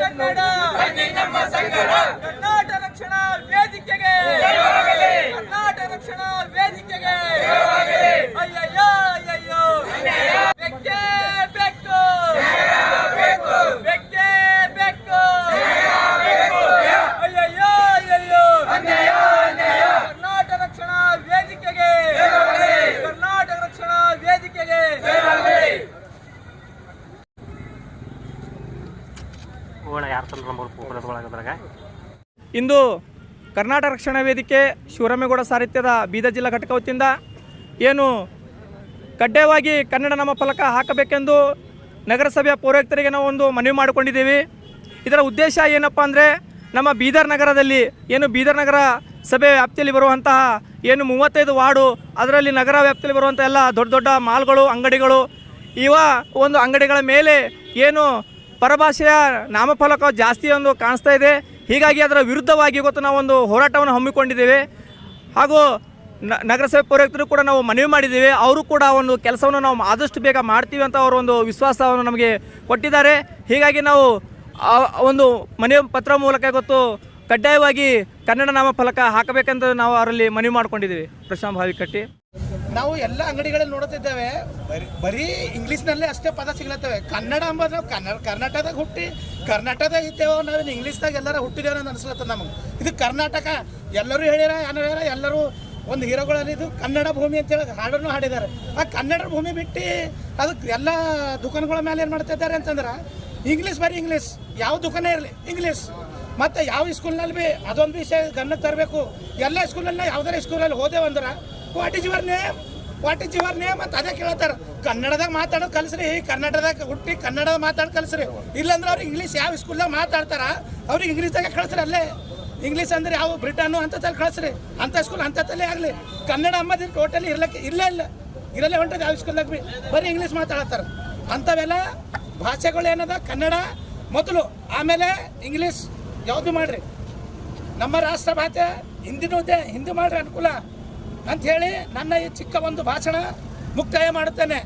ಕನ್ನಡ. ನಮ್ಮ ಸಂಗಡ ಕರ್ನಾಟಕ ರಕ್ಷಣಾ ವೇದಿಕೆಗೆ ಕರ್ನಾಟಕ ರಕ್ಷಣಾ ವೇದಿಕೆಗೆ ಅಯ್ಯಯ್ಯೋ ಅಯ್ಯಯ್ಯೋ ಬೆಕ್ಕೆ ಬೆಕ್ಕು ಬೆಕ್ಕೆ ಬೆಕ್ಕು ಅಯ್ಯಯ್ಯೋ ಅಯ್ಯಯ್ಯೋ ಕರ್ನಾಟಕ ರಕ್ಷಣಾ ವೇದಿಕೆಗೆ ಕರ್ನಾಟಕ ರಕ್ಷಣಾ ವೇದಿಕೆಗೆ ಇಂದು ಕರ್ನಾಟಕ ರಕ್ಷಣಾ ವೇದಿಕೆ ಶಿವರಾಮೇಗೌಡ ಸಾಹಿತ್ಯದ ಬೀದರ್ ಜಿಲ್ಲಾ ಘಟಕ ವತಿಯಿಂದ ಏನು ಕಡ್ಡಾಯವಾಗಿ ಕನ್ನಡ ನಮ್ಮ ಫಲಕ ಹಾಕಬೇಕೆಂದು ನಗರಸಭೆಯ ಪೌರಾಯುಕ್ತರಿಗೆ ನಾವು ಒಂದು ಮನವಿ ಮಾಡಿಕೊಂಡಿದ್ದೀವಿ. ಇದರ ಉದ್ದೇಶ ಏನಪ್ಪ ಅಂದರೆ ನಮ್ಮ ಬೀದರ್ ನಗರದಲ್ಲಿ ಏನು ಬೀದರ್ ನಗರ ಸಭೆ ವ್ಯಾಪ್ತಿಯಲ್ಲಿ ಬರುವಂತಹ ಏನು ಮೂವತ್ತೈದು ವಾರ್ಡು, ಅದರಲ್ಲಿ ನಗರ ವ್ಯಾಪ್ತಿಯಲ್ಲಿ ಬರುವಂಥ ಎಲ್ಲ ದೊಡ್ಡ ದೊಡ್ಡ ಮಾಲ್ಗಳು, ಅಂಗಡಿಗಳು, ಇವ ಒಂದು ಅಂಗಡಿಗಳ ಮೇಲೆ ಏನು ಪರಭಾಷೆಯ ನಾಮಫಲಕ ಜಾಸ್ತಿ ಒಂದು ಕಾಣಿಸ್ತಾ ಇದೆ. ಹೀಗಾಗಿ ಅದರ ವಿರುದ್ಧವಾಗಿ ಇವತ್ತು ನಾವು ಒಂದು ಹೋರಾಟವನ್ನು ಹಮ್ಮಿಕೊಂಡಿದ್ದೇವೆ. ಹಾಗೂ ನಗರಸಭೆ ಪೌರಾಯುಕ್ತರು ಕೂಡ ನಾವು ಮನವಿ ಮಾಡಿದ್ದೇವೆ. ಅವರು ಕೂಡ ಒಂದು ಕೆಲಸವನ್ನು ನಾವು ಆದಷ್ಟು ಬೇಗ ಮಾಡ್ತೀವಿ ಅಂತ ಅವರು ಒಂದು ವಿಶ್ವಾಸವನ್ನು ನಮಗೆ ಕೊಟ್ಟಿದ್ದಾರೆ. ಹೀಗಾಗಿ ನಾವು ಒಂದು ಮನವಿ ಪತ್ರ ಮೂಲಕ ಇವತ್ತು ಕಡ್ಡಾಯವಾಗಿ ಕನ್ನಡ ನಾಮಫಲಕ ಹಾಕಬೇಕಂತ ನಾವು ಅವರಲ್ಲಿ ಮನವಿ ಮಾಡಿಕೊಂಡಿದ್ದೀವಿ. ಪ್ರಶಾಂತ್ ಭಾವಿಕಟ್ಟಿ. ನಾವು ಎಲ್ಲ ಅಂಗಡಿಗಳಲ್ಲಿ ನೋಡುತ್ತಿದ್ದೇವೆ. ಬರೀ ಬರೀ ಇಂಗ್ಲೀಷ್ನಲ್ಲೇ ಅಷ್ಟೇ ಪದ ಸಿಗ್ಲತ್ತವೆ. ಕನ್ನಡ ಅಂಬೋದು ನಾವು ಕನ್ನಡ ಕರ್ನಾಟಕದಾಗ ಹುಟ್ಟಿ ಕರ್ನಾಟಕದಾಗ ಇದ್ದೇವೆ ನಾವು ಇಂಗ್ಲೀಷ್ದಾಗ ಎಲ್ಲರ ಹುಟ್ಟಿದೇವೆ ಅಂತ ನಮಗೆ. ಇದು ಕರ್ನಾಟಕ. ಎಲ್ಲರೂ ಹೇಳ್ಯಾರ ಏನೋ ಹೇಳ್ಯಾರ ಎಲ್ಲರೂ ಒಂದು ಹೀರೋಗಳಲ್ಲಿ ಇದು ಕನ್ನಡ ಭೂಮಿ ಅಂತೇಳಿ ಹಾಡನ್ನು ಹಾಡಿದ್ದಾರೆ. ಆ ಕನ್ನಡ ಭೂಮಿ ಬಿಟ್ಟು ಅದಕ್ಕೆ ಎಲ್ಲ ದುಕಾನ್ಗಳ ಮೇಲೆ ಏನು ಮಾಡ್ತಾ ಇದ್ದಾರೆ ಅಂತಂದ್ರೆ, ಇಂಗ್ಲೀಷ್ ಬರೀ ಇಂಗ್ಲೀಷ್. ಯಾವ ದುಕಾನೇ ಇರಲಿ, ಇಂಗ್ಲೀಷ್. ಮತ್ತು ಯಾವ ಸ್ಕೂಲ್ನಲ್ಲಿ ಭೀ ಅದೊಂದು ವಿಷಯ ಗಮನಕ್ಕೆ ತರಬೇಕು. ಎಲ್ಲ ಸ್ಕೂಲಲ್ಲಿ ಯಾವುದಾರ ಸ್ಕೂಲಲ್ಲಿ ಹೋದೆವಂದ್ರೆ what is your name what is your name ಅಂತ ಅದೇ ಕೇಳತ್ತಾರ ಕನ್ನಡದಾಗ ಮಾತಾಡೋದು ಕಲಿಸ್ರಿ, ಕನ್ನಡದಾಗ ಹುಟ್ಟಿ ಕನ್ನಡ ಮಾತಾಡೋದು ಕಲಿಸ್ರಿ. ಇಲ್ಲಾಂದ್ರೆ ಅವ್ರಿಗೆ ಇಂಗ್ಲೀಷ್ ಯಾವ ಸ್ಕೂಲ್ದಾಗ ಮಾತಾಡ್ತಾರ ಅವ್ರಿಗೆ ಇಂಗ್ಲೀಷ್ದಾಗ ಕಳಿಸ್ರಿ ಅಲ್ಲೇ. ಇಂಗ್ಲೀಷ್ ಅಂದ್ರೆ ಯಾವ ಬ್ರಿಟನ್ನು ಅಂತ ಕಳಿಸ್ರಿ. ಅಂತ ಸ್ಕೂಲ್ ಅಂತಲ್ಲೇ ಆಗಲಿ. ಕನ್ನಡ ಅಂಬದು ಟೋಟಲಿ ಇರಲಿಕ್ಕೆ ಇಲ್ಲೇ ಇಲ್ಲ. ಇರಲ್ಲೇ ಹೊಂಟದ ಯಾವ ಸ್ಕೂಲ್ದಾಗ ಭೀ ಬರೀ ಇಂಗ್ಲೀಷ್ ಮಾತಾಡತ್ತಾರ ಅಂಥವೆಲ್ಲ ಭಾಷೆಗಳು ಏನದ? ಕನ್ನಡ ಮೊದಲು. ಆಮೇಲೆ ಇಂಗ್ಲೀಷ್ ಯಾವುದು ಮಾಡ್ರಿ? ನಮ್ಮ ರಾಷ್ಟ್ರ ಭಾಷೆ ಹಿಂದಿನೂ ಇದೆ ಹಿಂದಿ ಮಾಡ್ರಿ ಅನುಕೂಲ. ಅಂತ ಹೇಳಿ ನನ್ನ ಈ ಚಿಕ್ಕ ಒಂದು ಭಾಷಣ ಮುಕ್ತಾಯ ಮಾಡುತ್ತೇನೆ.